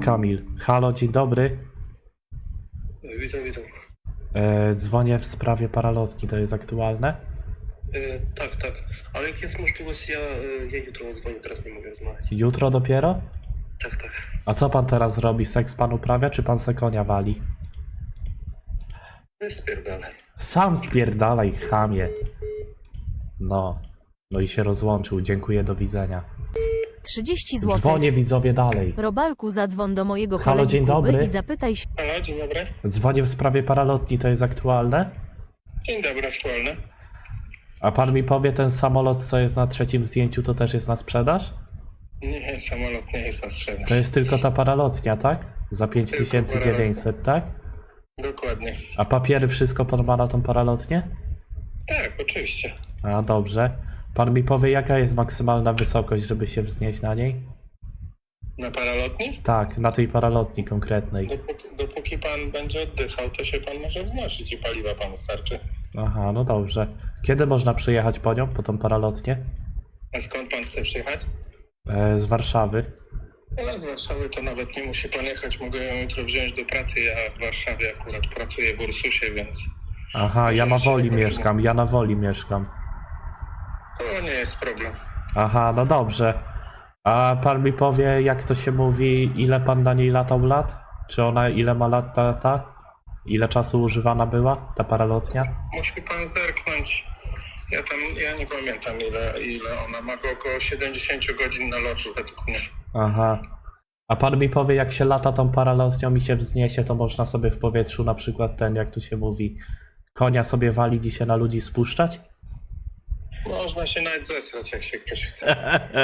Kamil. Halo, dzień dobry. Witam, witam. E, dzwonię w sprawie paralotki, to jest aktualne? E, tak, tak. Ale jak jest możliwość, ja, e, ja jutro dzwonię, teraz nie mogę rozmawiać. Jutro dopiero? Tak, tak. A co pan teraz robi? Seks pan uprawia, czy pan se konia wali? No spierdalaj. Sam spierdalaj, chamie. No. No i się rozłączył. Dziękuję, do widzenia. 30 zł. Dzwonię widzowie dalej. Robalku, zadzwoń do mojego Halo, kolegi dzień Kuby dobry. i zapytaj się, Halo, dzień dobry. Dzwonię w sprawie paralotki, to jest aktualne? Dzień dobry, aktualny. A pan mi powie, ten samolot, co jest na trzecim zdjęciu, to też jest na sprzedaż? Nie, samolot nie jest na sprzedaż. To jest tylko ta paralotnia, tak? Za 5900, tak? Dokładnie. A papiery, wszystko pan ma na tą paralotnię? Tak, oczywiście. A dobrze. Pan mi powie, jaka jest maksymalna wysokość, żeby się wznieść na niej? Na paralotni? Tak, na tej paralotni konkretnej. Dopóki, dopóki pan będzie oddychał, to się pan może wznosić i paliwa panu starczy. Aha, no dobrze. Kiedy można przyjechać po nią, po tą paralotnię? A skąd pan chce przyjechać? E, z Warszawy. No, z Warszawy to nawet nie musi pan jechać, mogę ją jutro wziąć do pracy. Ja w Warszawie akurat pracuję w Ursusie, więc Aha, ja na Woli mieszkam, ja na Woli mieszkam. To nie jest problem. Aha, no dobrze. A pan mi powie, jak to się mówi, ile pan na niej latał lat? Czy ona ile ma lat ta, ta? Ile czasu używana była, ta paralotnia? Musi pan zerknąć. Ja tam, ja nie pamiętam ile, ile ona ma, około 70 godzin na lotu według mnie. Aha. A pan mi powie, jak się lata tą paralotnią i się wzniesie, to można sobie w powietrzu na przykład ten, jak to się mówi, konia sobie walić i się na ludzi spuszczać? Można się nawet zesrać, jak się ktoś chce.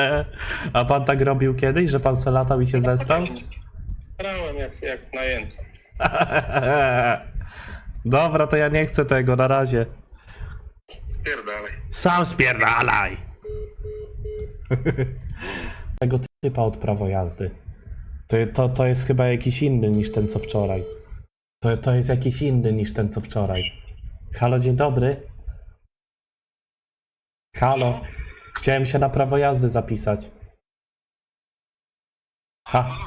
A pan tak robił kiedyś, że pan se latał i się zesrał? Brałem jak, jak najęty. Dobra, to ja nie chcę tego na razie. Spierdalaj. Sam spierdalaj! Tego typa od prawo jazdy. To, to, to jest chyba jakiś inny niż ten co wczoraj. To, to jest jakiś inny niż ten co wczoraj. Halo, dzień dobry. Halo. Chciałem się na prawo jazdy zapisać. Ha.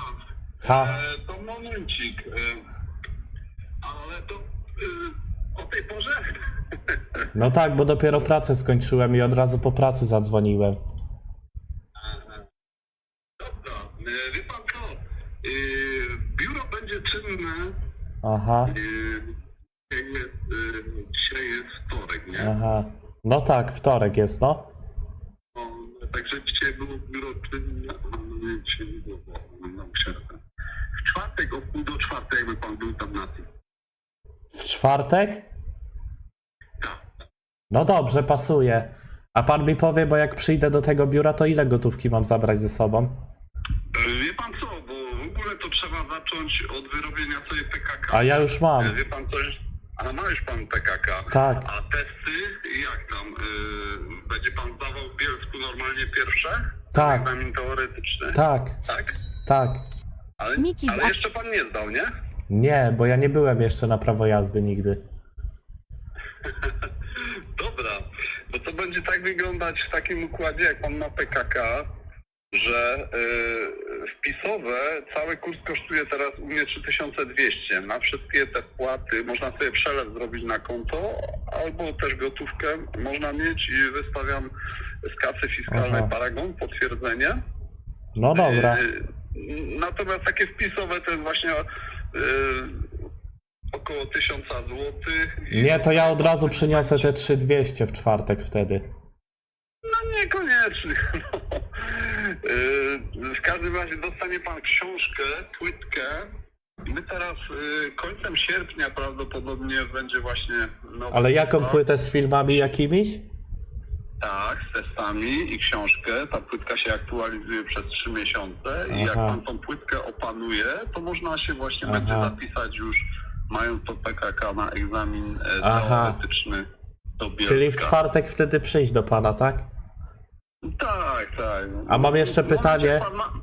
Ha. E, to momencik. E, ale to e, o tej porze? No tak, bo dopiero pracę skończyłem i od razu po pracy zadzwoniłem. Dobra. E, wie pan co? E, biuro będzie czynne. Aha, E, dzisiaj, jest, e, dzisiaj jest wtorek, nie? aha. No tak, wtorek jest, no. O, także dzisiaj było biuro czynne. a nie, Dzisiaj nie było, bo mam przerwę. W czwartek o pół do czwartej, jakby pan był tam na tym. W czwartek? Tak. No dobrze, pasuje. A pan mi powie, bo jak przyjdę do tego biura, to ile gotówki mam zabrać ze sobą? E, Wie pan co, bo w ogóle to trzeba zacząć od wyrobienia sobie PKK. A ja już mam. E, Wie pan coś? A ma już pan PKK. Tak. A testy, jak tam? Yy, będzie pan zdawał w Bielsku normalnie pierwsze? Tak. Egzamin teoretyczny? Tak, Tak? tak. Ale, Miki z- ale jeszcze pan nie zdał, nie? Nie, bo ja nie byłem jeszcze na prawo jazdy nigdy. Dobra, bo to będzie tak wyglądać w takim układzie, jak pan ma PKK, że yy, wpisowe cały kurs kosztuje teraz u mnie 3200. Na wszystkie te wpłaty można sobie przelew zrobić na konto, albo też gotówkę można mieć i wystawiam z kasy fiskalnej Aha. Paragon potwierdzenie. No dobra. Yy, Natomiast takie wpisowe to jest właśnie yy, około 1000 złotych. I Nie, to ja od razu przyniosę te 3200 w czwartek wtedy. No niekoniecznie. Yy, W każdym razie dostanie pan książkę, płytkę. My teraz yy, końcem sierpnia prawdopodobnie będzie właśnie nowa Ale jaką płytę z filmami jakimiś? Tak, z testami i książkę. Ta płytka się aktualizuje przez trzy miesiące i jak Aha. pan tą płytkę opanuje, to można się właśnie Aha. będzie zapisać już, mając to PKK na egzamin e, Aha. teoretyczny do. Czyli w czwartek wtedy przyjść do pana, tak? Tak, tak. A mam jeszcze pytanie. Jak pan, ma,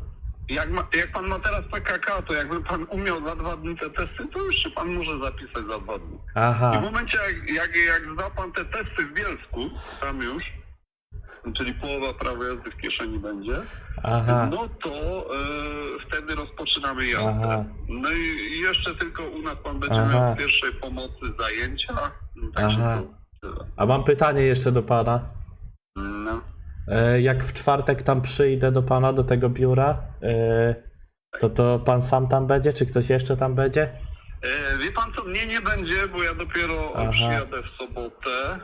jak, ma, jak pan ma teraz PKK, to jakby pan umiał za dwa dni te testy, to już się pan może zapisać za dwa dni. I w Aha. momencie, jak, jak, jak zda pan te testy w Bielsku, tam już, czyli połowa prawa jazdy w kieszeni będzie, Aha, no to e, wtedy rozpoczynamy jazdę. Aha. No i jeszcze tylko u nas pan będzie Aha. miał pierwszej pomocy zajęcia. Także Aha. to tyle. a mam pytanie jeszcze do pana. No. E, Jak w czwartek tam przyjdę do pana, do tego biura, e, to to pan sam tam będzie, czy ktoś jeszcze tam będzie? E, wie pan co, mnie nie będzie, bo ja dopiero Aha. przyjadę w sobotę.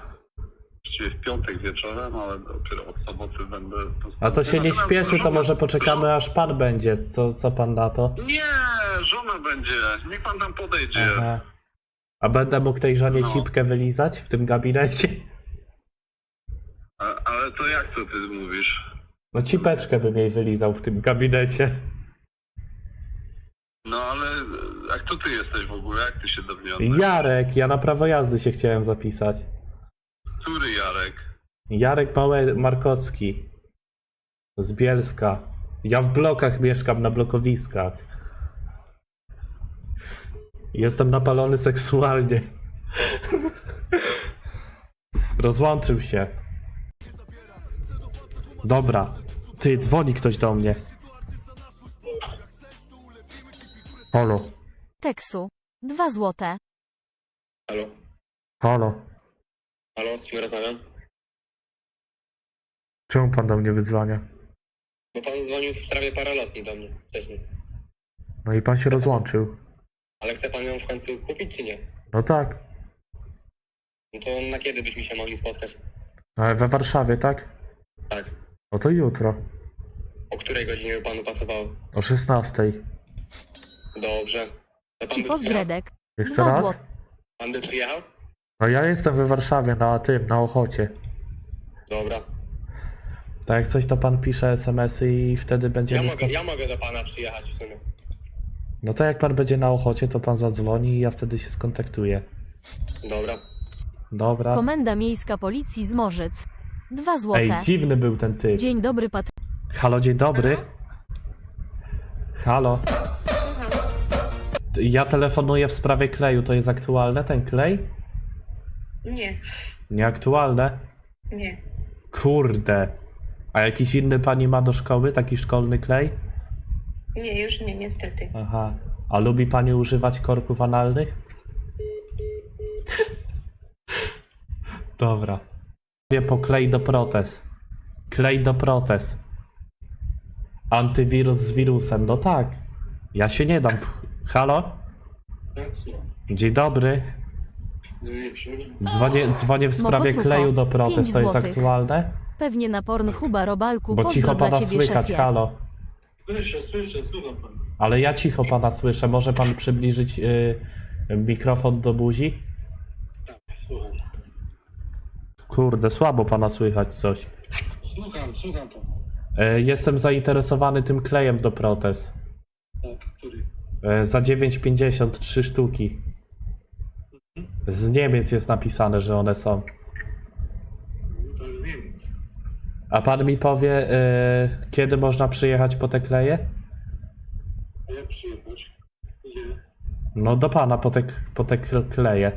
Właściwie w piątek wieczorem, ale dopiero od soboty będę. A to się nie Natomiast śpieszy, to żona- może poczekamy aż pan będzie. Co, co pan na to? Nie, żona będzie. Niech pan tam podejdzie. Aha. A będę mógł tej żonie No. cipkę wylizać w tym gabinecie? To jak to ty mówisz? No cipeczkę bym jej wylizał w tym gabinecie. No ale a kto ty jesteś w ogóle? Jak ty się dowiadujesz? Jarek, ja na prawo jazdy się chciałem zapisać. Który Jarek? Jarek Małe Markowski. Z Bielska. Ja w blokach mieszkam, na blokowiskach. Jestem napalony seksualnie. Rozłączył się. Dobra. Ty, dzwoni ktoś do mnie. Halo. Teksu. 2 złote. Halo? Halo. Halo, z kim rozmawiam? Czemu pan do mnie wyzwania? Bo pan dzwonił w sprawie paralotni do mnie wcześniej. No i pan się rozłączył. Ale chce pan ją w końcu kupić, czy nie? No tak. No to na kiedy byśmy się mogli spotkać? Ale we Warszawie, tak? Tak. No to jutro. O której godzinie by panu pasowało? O 16. Dobrze. To pan Ci by pozdredek. Jeszcze Dwa raz? złote. Pan by przyjechał? No ja jestem we Warszawie na tym, na Ochocie. Dobra. Tak jak coś to pan pisze SMS-y i wtedy będzie... Ja mogę, ja mogę do pana przyjechać w sumie. No to jak pan będzie na Ochocie, to pan zadzwoni i ja wtedy się skontaktuję. Dobra. Dobra. Komenda Miejska Policji z Morzyc. 2 Ej, złote. dziwny był ten typ. Dzień dobry, pat... Halo, dzień dobry. Halo. Ja telefonuję w sprawie kleju. To jest aktualne ten klej? Nie, Nieaktualne? nie. Kurde. A jakiś inny pani ma do szkoły taki szkolny klej? Nie, już nie, niestety. Aha. A lubi pani używać korków analnych? Dobra. Wie po klej do protez. Klej do protez. Antywirus z wirusem. No tak. Ja się nie dam. W... Halo? Dzień dobry. Dzwonię, dzwonię w sprawie kleju do protez. Pięć To jest złotych. aktualne? Pewnie na Pornhuba Robalku. Bo Pozdro cicho dla pana ciebie, słychać. szefie. Halo. Słyszę, słyszę, słucham pan. Ale ja cicho pana słyszę. Może pan przybliżyć y, mikrofon do buzi? Tak, słucham. Kurde, słabo pana słychać coś. Słucham, słucham pan. E, Jestem zainteresowany tym klejem do protez. Tak, który? E, Za 9,50 trzy sztuki. Z Niemiec jest napisane, że one są. To już z Niemiec. A pan mi powie, e, kiedy można przyjechać po te kleje? A jak przyjechać? Gdzie? No do pana po te, po te kl- kleje.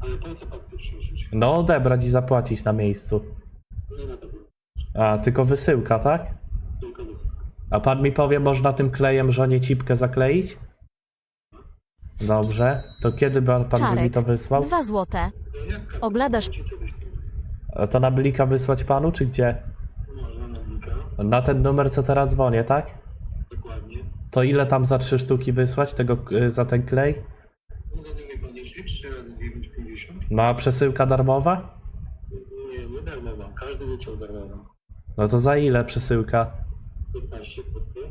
Ale po co pan? No odebrać i zapłacić na miejscu. Nie na to było. A, tylko wysyłka, tak? Tylko wysoko. A pan mi powie, można tym klejem żonie cipkę zakleić? Dobrze. To kiedy pan, pan by mi Czarek. to wysłał? 2 złote. Jak Oglądasz A to na blika wysłać panu, czy gdzie? można na blika? Na ten numer, co teraz dzwonię, tak? Dokładnie. To ile tam za trzy sztuki wysłać tego, y, za ten klej? Mogę mi pan liczyć 3 razy 9,50? No a przesyłka darmowa? Nie, nie darmowa. Każdy liczył darmowa. No to za ile przesyłka? 15 punktów.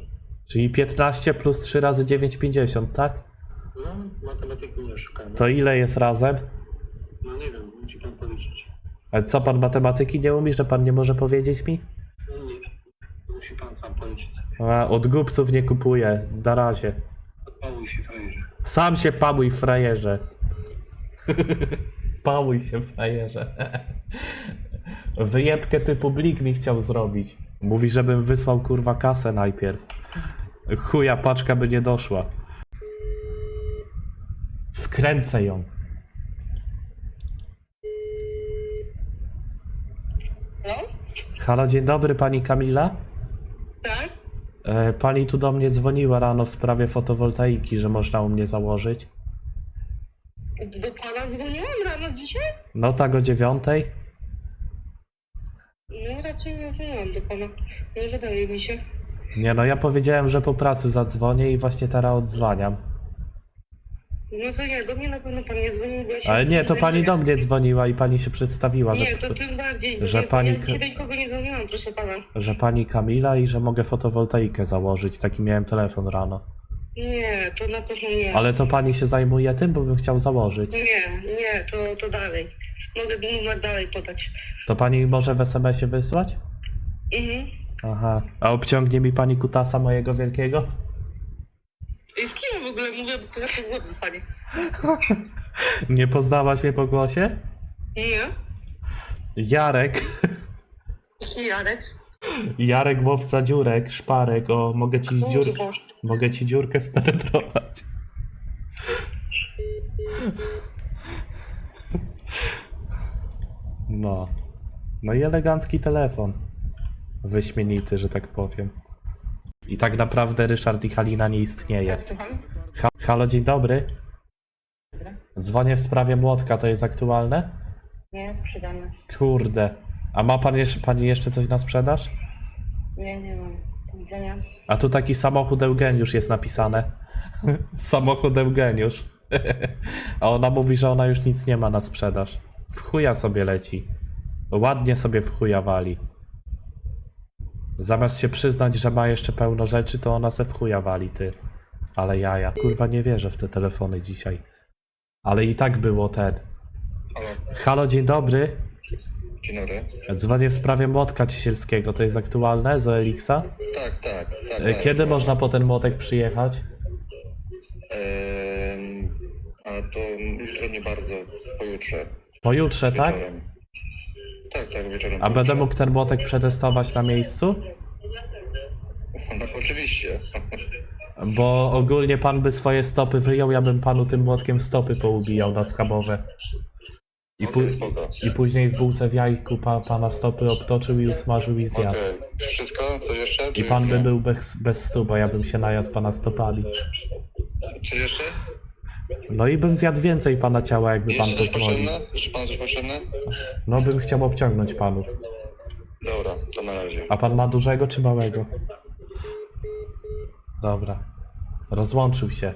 Czyli 15 plus 3 razy 9,50, tak? No, matematyki nie szukamy. To ile jest razem? No nie wiem, musi pan policzyć. A co pan matematyki nie umie, że pan nie może powiedzieć mi? No nie, musi pan sam policzyć sobie. A, od głupców nie kupuję. Na razie. Odpałuj się frajerze. Sam się pamuj, frajerze. pamuj się, frajerze. Wyjebkę typu blik mi chciał zrobić. Mówi, żebym wysłał kurwa kasę najpierw. Chuja, paczka by nie doszła. Wkręcę ją. No? Halo, dzień dobry pani Kamila. Tak? E, pani tu do mnie dzwoniła rano w sprawie fotowoltaiki, że można u mnie założyć. Do pana dzwoniłam rano dzisiaj? No tak o dziewiątej. No raczej nie dzwoniłam do pana. Nie wydaje mi się. Nie no, ja powiedziałem, że po pracy zadzwonię i właśnie teraz odzwaniam. No co nie, do mnie na pewno pan nie dzwonił, bo ja się Ale nie, to pani do mnie dzwoniła i pani się przedstawiła, że, Nie, to tym bardziej. że nie, pani Ja K- dzisiaj do nikogo nie dzwoniłam, proszę pana. że pani Kamila i że mogę fotowoltaikę założyć. Taki miałem telefon rano. Nie, to na pewno nie. Ale to pani się zajmuje tym, bo bym chciał założyć. Nie, nie, to, to dalej. Mogę numer dalej podać. To pani może w SMS-ie wysłać? Mhm. Aha. A obciągnie mi pani kutasa mojego wielkiego? I z kim ja w ogóle mówię, bo to za to głos dostanie. Nie poznałaś mnie po głosie? Nie? Jarek. Jaki Jarek? Jarek łowca dziurek, szparek. O, mogę ci, dziur... Kurwa. mogę ci dziurkę spenetrować. No. No i elegancki telefon. Wyśmienity, że tak powiem. I tak naprawdę Ryszard i Halina nie istnieje. Tak, słucham? Ha Halo, dzień dobry. Dobra. Dzwonię w sprawie młotka, to jest aktualne? Nie, sprzedamy. Kurde. A ma pan jeszcze, pani jeszcze coś na sprzedaż? Nie, nie mam. Do widzenia. A tu taki samochód Eugeniusz jest napisane. samochód Eugeniusz. A ona mówi, że ona już nic nie ma na sprzedaż. W chuja sobie leci. Ładnie sobie w chuja wali. Zamiast się przyznać, że ma jeszcze pełno rzeczy, to ona se w chuja wali, ty. Ale jaja. Kurwa, nie wierzę w te telefony dzisiaj. Ale i tak było ten. Halo, Halo, dzień dobry. Dzień dobry. Dzwonię w sprawie młotka ciesielskiego. To jest aktualne z Elixa? Tak, tak, tak. E, tak. Kiedy można po ten młotek przyjechać? Ehm, a to jutro nie bardzo, pojutrze. Pojutrze, tak? Wieczorem. Tak, tak, wieczorem. A będę mógł ten młotek przetestować na miejscu? No oczywiście. Bo ogólnie pan by swoje stopy wyjął, ja bym panu tym młotkiem stopy poubijał na schabowe. I, Okej, spoko. I później w bułce w jajku pa- pana stopy obtoczył i usmażył i zjadł. Okej, wszystko? Co jeszcze? I Czy pan by był bez, bez stu, bo ja bym się najadł pana stopami. Czy jeszcze? No i bym zjadł więcej pana ciała, jakby pan Jeszcze coś pozwolił. potrzebne? Jeszcze pan coś potrzebne? No bym chciał obciągnąć panu. Dobra, to na razie. A pan ma dużego czy małego? Dobra. Rozłączył się.